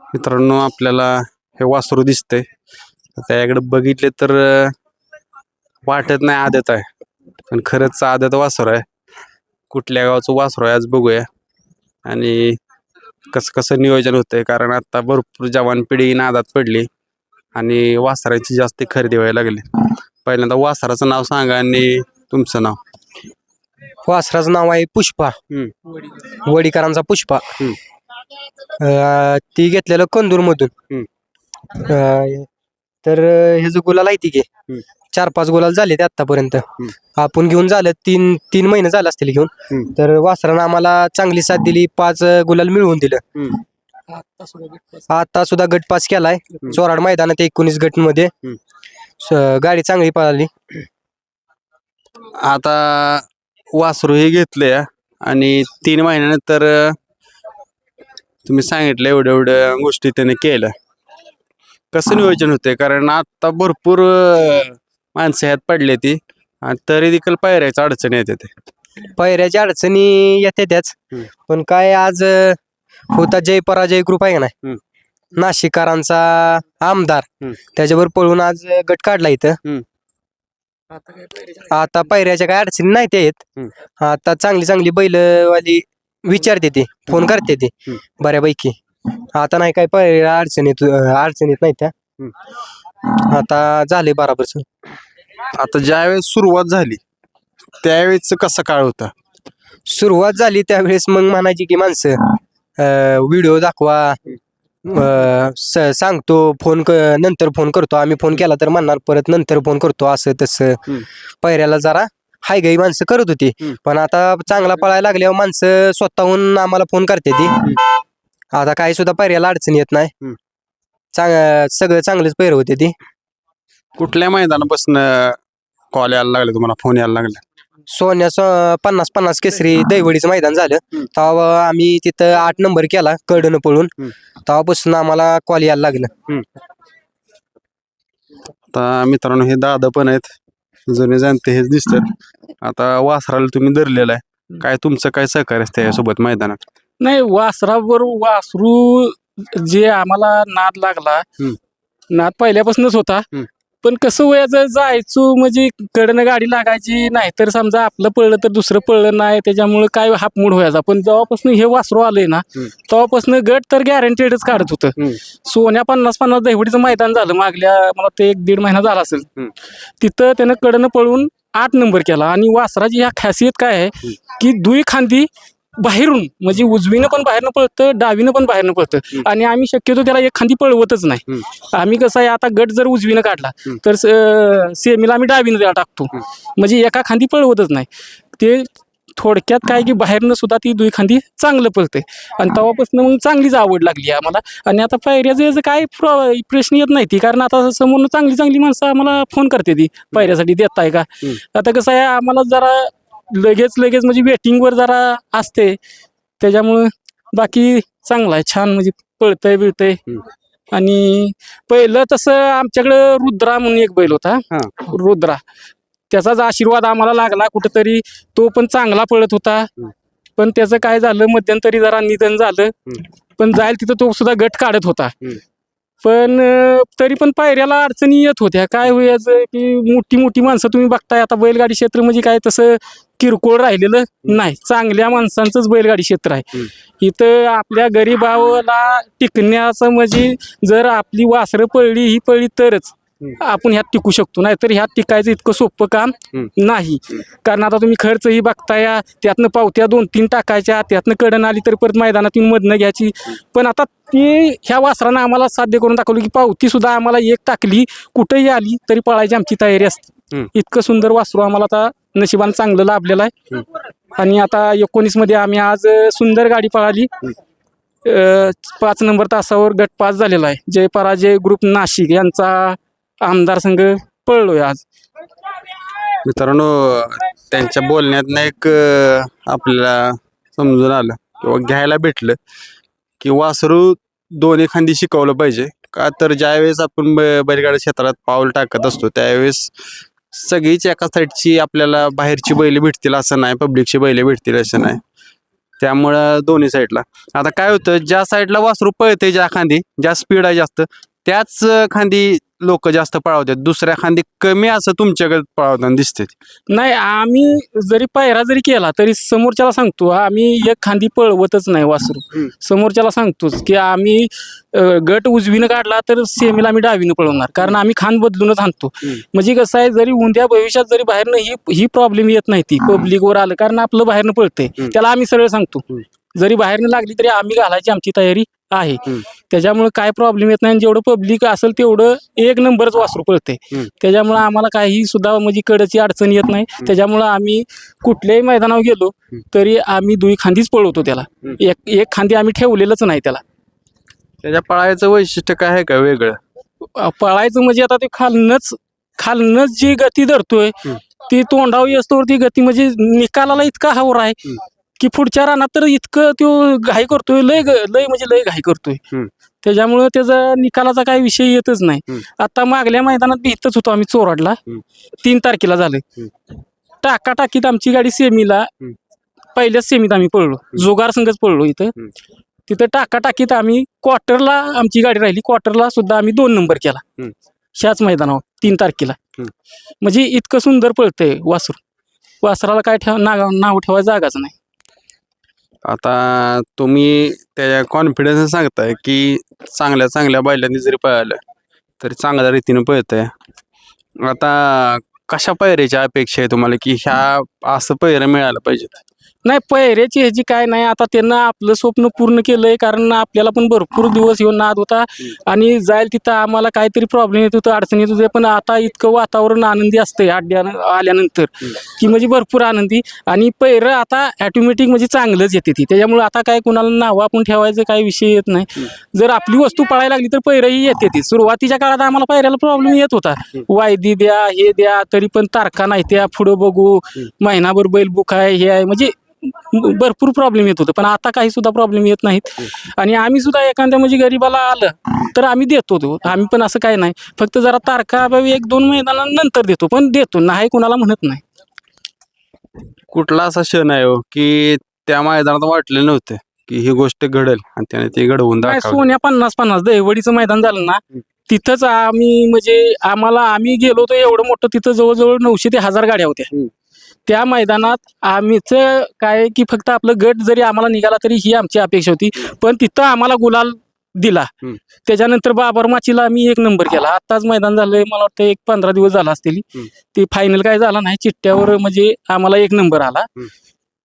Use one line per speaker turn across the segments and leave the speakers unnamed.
मित्रांनो आपल्याला हे वासरू दिसतंय. त्याकडे बघितले तर वाटत नाही आदत आहे. पण खरंच आदत वासरू आहे. कुठल्या गावचं वासरू आहे आज बघूया. आणि कसं कसं नियोजन होतंय कारण आता भरपूर जवान पिढी नादात पडली. आणि वासरांची जास्त खरेदी व्हायला लागली. पहिल्यांदा वासराचं नाव सांगा आणि तुमचं नाव.
वासराचं नाव आहे पुष्पा. वडीकरांचा पुष्पा. अं, ती घेतलेलं कंदूर मधून तर ह्याचं गुलाल आहे ती घे.
हम्म.
चार पाच गुलाल झाले ते आतापर्यंत. आपण घेऊन झालं तीन तीन महिने झाले असतील घेऊन.
हम्म.
तर वासरानं आम्हाला चांगली साथ दिली पाच अं, गुलाल मिळवून दिलं.
हम्म.
आता सुद्धा गट पास. केलाय. चोराड मैदानात एकोणीस गटमध्ये
हम्म.
स- गाडी चांगली पळाली.
आता वासरू हे घेतले आणि तीन महिन्यानंतर अं, तुम्ही सांगितलं एवढ्या एवढ्या गोष्टी त्याने केल्या कसं नियोजन होते कारण आता भरपूर माणसं ह्यात पडले ती आणि तरी देखील पायऱ्याच्या अडचणी येते ते
पैऱ्याच्या अडचणी येते त्याच
हम्म.
पण काय आज अं, होता जय पराजय ग्रुप आहे का नाही
हम्म.
आमदार
हम्म.
त्याच्यावर पळून आज अं, गट काढला इथं
हम्म.
आता पैऱ्याच्या काय अडचणी नाही ते येत
हम्म.
आता चांगली चांगली बैलवाली विचारते ते फोन करते ते.
हम्म.
बऱ्यापैकी. आता नाही काय पैऱ्या अडचणीत अडचणीत नाही त्या. आता झाले बराबर
आता ज्यावेळेस सुरुवात झाली त्यावेळेस कसा काळ होता?
सुरुवात झाली त्यावेळेस मग म्हणायची की माणसं व्हिडिओ दाखवा अं, स- सांगतो फोन क नंतर फोन करतो. आम्ही फोन केला तर म्हणणार परत नंतर फोन करतो असं तसं.
हम्म.
पहिऱ्याला जरा हाय गाई माणसं करत होती.
हम्म.
पण आता चांगला पळायला लागल्यावर माणसं स्वतःहून आम्हाला फोन करते ती. आता काही सुद्धा पहिऱ्याला अडचण येत नाही.
हम्म.
चांग सगळं चांगलेच पैर होते ती.
कुठल्या मैदानापासून कॉल यायला लागले तुम्हाला? फोन यायला लागले?
सोन्या सो- पन्नास पन्नास केसरी दैवडीचं मैदान झालं.
हम्म.
तेव्हा आम्ही तिथं आठ नंबर केला कडनं पळून.
हम्म.
तेव्हापासून आम्हाला कॉल यायला लागलं.
आता मित्रांनो हे दादा पण आहेत. जुने जाणते हेच दिसतात. आता वासराला तुम्ही धरलेला आहे. काय तुमचं काय सहकार्य असतं यासोबत मैदानात?
नाही वासरावर वासरू जे आम्हाला नाद लागला. नाद पहिल्यापासूनच होता. पण कसं वयाचं जायचो म्हणजे कडनं गाडी लागायची नाही तर समजा आपलं पळलं तर दुसरं पळलं नाही त्याच्यामुळे काय हापमूड व्हायचा पण जेव्हापासून हे वासरू आलंय ना. तेव्हापासून गट तर गॅरंटेडच काढत होतं. सोन्या पन्नास पन्नास दहिवडीचं मैदान झालं मागल्या मला ते एक दीड महिना झाला असेल. तिथं त्यानं कडनं पळून आठ नंबर केला आणि वासराची ह्या खासियत काय आहे की दुई खांदी बाहेरून म्हणजे उजवीनं पण बाहेरनं पळतं डावीनं पण बाहेरनं पळतं. आणि आम्ही शक्यतो त्याला एक खांदी पळवतच नाही. आम्ही कसं आहे आता गट जर उजवीनं काढला. तर सेमीला आम्ही डावीनं त्याला टाकतो. म्हणजे एका खांदी पळवतच नाही. ते थोडक्यात काय की बाहेरनं सुद्धा ती दुई खांदी चांगलं पळते आणि तेव्हापासून मग चांगलीच आवड लागली आहे आम्हाला. आणि आता पायऱ्याचं याचं काय प्र- प्रश्न येत नाही ती कारण आता समोर चांगली चांगली माणसं आम्हाला फोन करते ती पायऱ्यासाठी देत आहे का. आता कसं आहे आम्हाला जरा लगेच लगेच म्हणजे वेटिंगवर जरा असते. त्याच्यामुळं बाकी चांगलं आहे छान म्हणजे पळतंय बिळतंय. आणि पहिलं तसं आमच्याकडं रुद्रा म्हणून एक बैल होता. रुद्रा. त्याचाच आशीर्वाद आम्हाला लागला कुठंतरी तो पण चांगला पळत होता. पण त्याचं काय झालं मध्यंतरी जरा निधन झालं. पण जाईल तिथं तो सुद्धा गट काढत होता. पण तरी पण पायऱ्याला अडचणी येत होत्या. काय व्हायचं की मोठी मोठी माणसं तुम्ही बघताय आता बैलगाडी क्षेत्र म्हणजे काय? तसं किरकोळ राहिलेलं नाही. चांगल्या माणसांचंच बैलगाडी क्षेत्र आहे. इथं आपल्या गरीबाला टिकण्याचं म्हणजे जर आपली वासरं पडली ही पडली तरच आपण ह्यात टिकू शकतो. नाहीतर ह्यात टिकायचं इतकं सोपं काम नाही. कारण आता तुम्ही खर्चही बघताय त्यातनं पावत्या दोन तीन टाकायच्या त्यातनं कडन आली तर परत मैदानात येऊन मधनं घ्यायची. पण आता ते ह्या वासरानं आम्हाला साध्य करून दाखवलं की पावती सुद्धा आम्हाला एक टाकली कुठेही आली तरी पळायची आमची तयारी असते. इतकं सुंदर वासरू आम्हाला आता नशिबानं चांगलं लाभलेलं आहे. आणि आता एकोणीसमध्ये आम्ही आज सुंदर गाडी पळाली. अं, पाच नंबर तासावर गट पास झालेला आहे. जय पराजय ग्रुप नाशिक यांचा आमदार संघ पळलोय आज.
मित्रांनो त्यांच्या बोलण्यात एक आपल्याला समजून आलं किंवा घ्यायला भेटलं की वासरू दोन्ही खांदी शिकवलं पाहिजे. का तर ज्यावेळेस आपण बैलगाडी क्षेत्रात पाऊल टाकत असतो त्यावेळेस सगळीच एका साईडची आपल्याला बाहेरची बैल भेटतील असं नाही पब्लिकची बैल भेटतील असं नाही. त्यामुळं दोन्ही साईडला. आता काय होतं ज्या साईडला वासरू पळते ज्या खांदी ज्या स्पीड आहे जास्त त्याच खांदी लोक जास्त पळवतात दुसऱ्या खांदी कमी असं तुमच्याकडे पळवताना दिसते
नाही आम्ही जरी पायरा जरी केला तरी समोरच्याला सांगतो आम्ही एक खांदी पळवतच नाही वासरू. समोरच्याला सांगतोच की आम्ही अ, गट उजवीनं काढला तर सेमीला आम्ही डावीनं पळवणार कारण आम्ही खांद बदलूनच आणतो. म्हणजे कसं आहे जरी उद्या भविष्यात जरी बाहेरनं ही ही प्रॉब्लेम येत नाही ती पब्लिकवर आलं कारण आपलं बाहेरनं पळतंय. त्याला आम्ही सरळ सांगतो. जरी बाहेरनं लागली तरी आम्ही घालायची आमची तयारी आहे. त्याच्यामुळे काय प्रॉब्लेम येत नाही आणि जेवढं पब्लिक असेल तेवढं एक नंबरच वासरू पळते. त्याच्यामुळे आम्हाला काही सुद्धा म्हणजे कडची अडचण येत नाही त्याच्यामुळं आम्ही कुठल्याही मैदानावर गेलो. तरी आम्ही दुई खांदीच पळवतो त्याला. एक एक खांदी आम्ही ठेवलेलंच नाही त्याला
त्याच्या पळायचं वैशिष्ट्य काय आहे का वेगळं
पळायचं म्हणजे आता ते खालनच खालनच जी गती धरतोय. ती तोंडावी असतो ती गती म्हणजे निकालाला इतका हावर आहे. की पुढच्या रानात तर इतकं तो घाई करतोय लय ग- लय म्हणजे लय घाई करतोय
हम्म.
त्याच्यामुळं त्याचा निकालाचा काही विषय येतच नाही
हम्म.
आता मागल्या मैदानात इथंच होतो आम्ही चोराडला
हम्म.
तीन तारखेला झालं. टाका टाकीत आमची गाडी सेमीला
हम्म.
पहिल्याच सेमीत आम्ही पळलो जोगार संघच पळलो इथं
हम्म.
तिथं टाका टाकीत आम्ही क्वार्टरला आमची गाडी राहिली क्वार्टरला सुद्धा आम्ही दोन नंबर केला
हम्म.
ह्याच मैदानावर तीन तारखेला
हम्म.
म्हणजे इतकं सुंदर पळतंय वासरू वासराला काय ठेव नाव नाव ठेवायचं जागाच नाही
आता तुम्ही त्या कॉन्फिडन्स सांगताय की चांगल्या चांगल्या बैलांनी जरी पळालं तरी चांगल्या रीतीने पळतंय. आता कशा पैऱ्याची अपेक्षा आहे तुम्हाला की ह्या असं पैरं मिळालं पाहिजेत?
नाही पैऱ्याची ह्याची काय नाही आता त्यांना आपलं स्वप्न पूर्ण केलंय कारण आपल्याला पण भरपूर दिवस येऊन नाद होता. आणि जाईल तिथं आम्हाला काहीतरी प्रॉब्लेम येत होतं अडचण येत होते पण आता इतकं वातावरण आनंदी असतंय अड्ड्या आल्यानंतर. की म्हणजे भरपूर आनंदी. आणि पैरं आता ऑटोमॅटिक म्हणजे चांगलंच येते ती. त्याच्यामुळे आता काय कुणाला नावं आपण ठेवायचं काही विषय येत नाही. जर आपली वस्तू पळायला लागली तर पैरही येते ती. सुरुवातीच्या काळात आम्हाला पैऱ्याला प्रॉब्लेम येत होता. वायदी द्या हे द्या तरी पण तारखा नाही त्या. पुढं बघू. महिनाभर बैल बुक आहे हे आहे. म्हणजे भरपूर प्रॉब्लेम येत होतं. पण आता काही सुद्धा प्रॉब्लेम येत नाहीत. आणि आम्ही सुद्धा एखाद्या म्हणजे गरीबाला आलं तर आम्ही देतो तो आम्ही पण असं काय नाही. फक्त जरा तारखा अभावी एक दोन महिन्यानंतर देतो पण देतो. नाही कुणाला म्हणत नाही.
कुठला असा क्षण आहे हो की त्या मैदानात वाटलेलं नव्हतं की ही गोष्ट घडेल आणि त्याने ती घडवून
काय सोन्या पन्नास पन्नास दहिवडीचं मैदान झालं ना. तिथंच आम्ही म्हणजे आम्हाला आम्ही गेलो होतो एवढं मोठं तिथं जवळजवळ नऊशे ते हजार गाड्या होत्या. त्या मैदानात आम्हीच काय की फक्त आपलं गट जरी आम्हाला निघाला तरी ही आमची अपेक्षा होती. पण तिथं आम्हाला गुलाल दिला. त्याच्यानंतर बाबर माचीला आम्ही एक नंबर केला. आत्ताच मैदान झालंय. मला वाटतं एक पंधरा दिवस झाला असतील. ते फायनल काय झाला नाही. चिठ्ठ्यावर म्हणजे आम्हाला एक नंबर आला.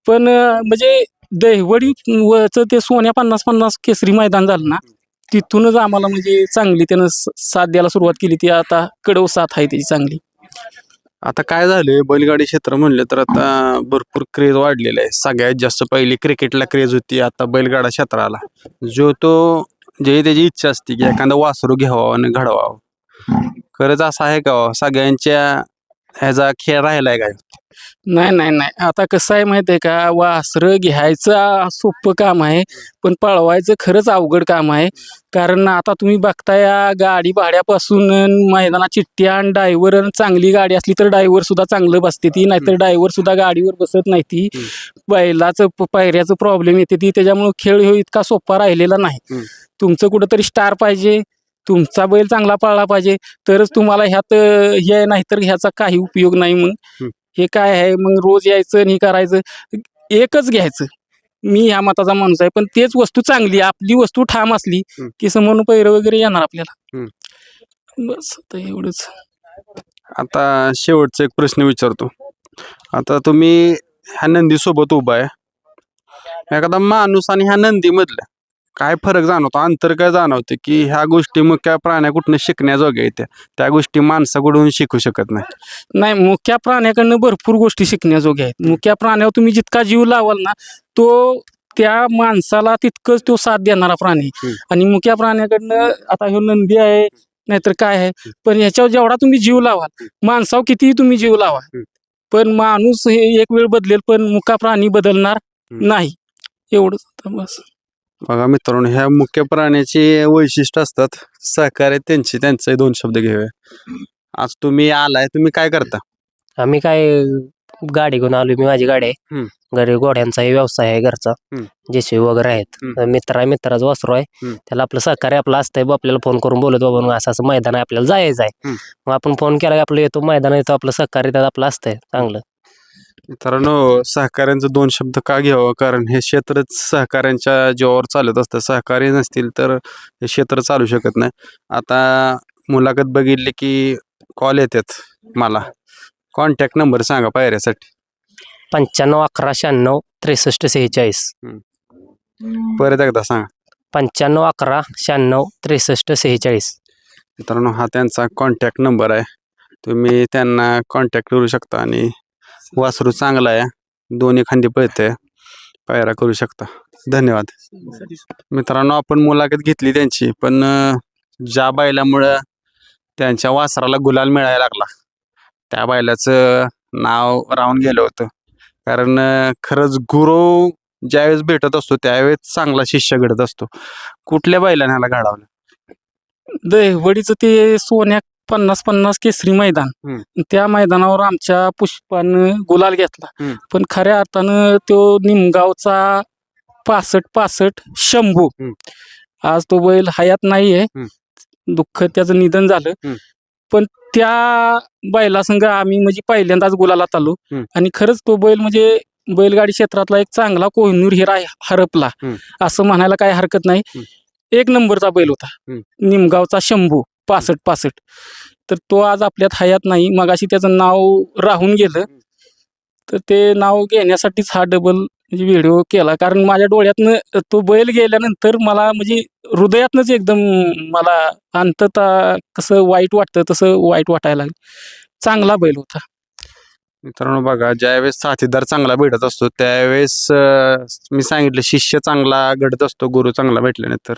पण म्हणजे दहिवडी ते सोन्या पन्नास पन्नास केसरी मैदान झालं ना तिथूनच आम्हाला म्हणजे चांगली त्यानं साथ द्यायला सुरुवात केली. ती आता कडव साथ आहे त्याची चांगली.
आता काय झालंय बैलगाडी क्षेत्र म्हणलं तर आता भरपूर क्रेज वाढलेला आहे. सगळ्यात जास्त पहिली क्रिकेटला क्रेज होती आता बैलगाडा क्षेत्राला. जो तो जे त्याची इच्छा असते की एखादा वासरू घ्यावं आणि घडवावं. खरंच असं आहे का हो? सगळ्यांच्या ह्याचा खेळ राहिलाय काय?
नाही नाही नाही. आता कसं आहे माहिती आहे का? वासरं घ्यायचं सोपं काम आहे पण पळवायचं खरंच अवघड काम आहे. कारण आता तुम्ही बघताय या गाडी भाड्यापासून अन मैदानात चिठ्ठ्या आणि ड्रायव्हर चांगली गाडी असली तर ड्रायव्हर सुद्धा चांगलं बसते ती नाहीतर ड्रायव्हर सुद्धा गाडीवर बसत नाही ती. बैलाचं पायऱ्याचं प्रॉब्लेम येते ती त्याच्यामुळे खेळ इतका सोपा राहिलेला नाही. तुमचं कुठंतरी स्टार पाहिजे. तुमचा बैल चांगला पळला पाहिजे. तरच तुम्हाला ह्यात हे नाहीतर ह्याचा काही उपयोग नाही मग. हे काय आहे? मग रोज यायचं आणि करायचं. एकच घ्यायचं. मी ह्या मताचा माणूस आहे. पण तेच वस्तू चांगली आपली वस्तू ठाम असली. की समोरून पैर वगैरे येणार आपल्याला. बस आता एवढंच.
आता शेवटचा एक प्रश्न विचारतो. आता तुम्ही ह्या नंदी सोबत उभा आहे. एखादा माणूस आणि ह्या नंदी मधलं काय फरक जाणवतो? अंतर काय जाणवते की ह्या गोष्टी मुख्य प्राण्या कुठनं शिकण्याजोग्या येत्या त्या गोष्टी माणसाकडून शिकू शकत नाही
नाही मुख्या प्राण्याकडनं भरपूर गोष्टी शिकण्याजोग्या आहेत. मुख्या प्राण्यावर तुम्ही जितका जीव लावाल ना तो त्या माणसाला तितकंच तो साथ देणारा प्राणी
हम्म.
आणि मुख्या प्राण्याकडनं आता ह्यो नंदी आहे नाहीतर काय आहे पण ह्याच्यावर जेवढा तुम्ही जीव लावाल माणसावर कितीही तुम्ही जीव लावा
हम्म.
पण माणूस हे एक वेळ बदलेल पण मुका प्राणी बदलणार
हम्म.
नाही. एवढंच आता बस.
बघा मित्रांनो ह्या मुख्य प्राण्याची वैशिष्ट्य असतात सहकार्य त्यांची त्यांचे दोन शब्द घेऊया आज तुम्ही आलाय तुम्ही काय करता
आम्ही काय
गाडी घेऊन आलो मी माझी गाडी आहे. घरी घोड्यांचाही व्यवसाय आहे घरचा
हम्म.
जेसी वगैरे आहेत. मित्र आहे मित्राचं वासरू आहे. त्याला आपलं सहकार्य आपलं असतंय आपल्याला फोन करून बोलत बाबा मग असं असं मैदान आहे आपल्याला जायचं आहे. मग आपण फोन केला की आपलं येतो मैदान येतो आपलं सहकार्य त्यात आपलं असतंय चांगलं
मित्रांनो सहकाऱ्यांचं दोन शब्द का घ्यावं? कारण हे क्षेत्रच सहकाऱ्यांच्या जीवावर चालत असतं. सहकार्य नसतील तर हे क्षेत्र चालू शकत नाही. आता मुलाखत बघितली की कॉल येतात मला. कॉन्टॅक्ट नंबर सांगा पायऱ्यासाठी.
पंच्याण्णव अकरा शहाण्णव त्रेसष्ट सेहेचाळीस.
परत एकदा सांगा.
पंच्याण्णव अकरा शहाण्णव त्रेसष्ट सेहेचाळीस.
मित्रांनो हा त्यांचा कॉन्टॅक्ट नंबर आहे. तुम्ही त्यांना कॉन्टॅक्ट करू शकता आणि वासरू चांगला आहे. दोन्ही खांदी पळते पायरा करू शकता. धन्यवाद. मित्रांनो आपण मुलाखत घेतली त्यांची पण ज्या बैलामुळं त्यांच्या वासराला गुलाल मिळायला लागला. त्या बैलाचं नाव राहून गेलं होतं. कारण खरंच गुरु ज्यावेळेस भेटत असतो त्यावेळेस चांगला शिष्य घडत असतो. कुठल्या बैलाने ह्याला घडवलं?
दहिवडीचं ते सोन्या पन्नास पन्नास केसरी मैदान. त्या मैदानावर आमच्या पुष्पानं गुलाल घेतला. पण खऱ्या अर्थानं तो निमगावचा पासष्ट पासष्ट शंभू. आज तो बैल हयात नाहीये. दुःख त्याचं निधन झालं. पण त्या बैलासंग आम्ही म्हणजे पहिल्यांदाच गुलालात आलो. आणि खरंच तो बैल म्हणजे बैलगाडी क्षेत्रातला एक चांगला कोहिनूर हिरा हरपला. असं म्हणायला काही हरकत नाही. एक नंबरचा बैल होता. निमगावचा शंभू पासष्ट पासष्ट. तर तो आज आपल्यात हयात नाही. मगाशी त्याचं नाव राहून गेलं. तर ते नाव घेण्यासाठीच हा डबल म्हणजे व्हिडिओ केला. कारण माझ्या डोळ्यातनं तो बैल गेल्यानंतर मला म्हणजे हृदयातनंच एकदम मला अंतता कसं वाईट वाटतं तसं वाईट वाटायला लागलं. चांगला बैल होता.
मित्रांनो बघा ज्यावेळेस साथीदार चांगला भेटत असतो त्यावेळेस अं, मी सांगितलं शिष्य चांगला घडत असतो गुरु चांगला भेटल्यानंतर.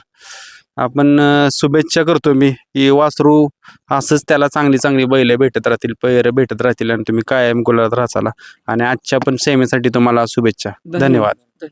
आपण शुभेच्छा करतो मी की वासरू असंच त्याला चांगली चांगली बैल भेटत राहतील पैर भेटत राहतील आणि तुम्ही कायम गुलाबात राहाचाला आणि आजच्या पण सेवेसाठी तुम्हाला शुभेच्छा. धन्यवाद.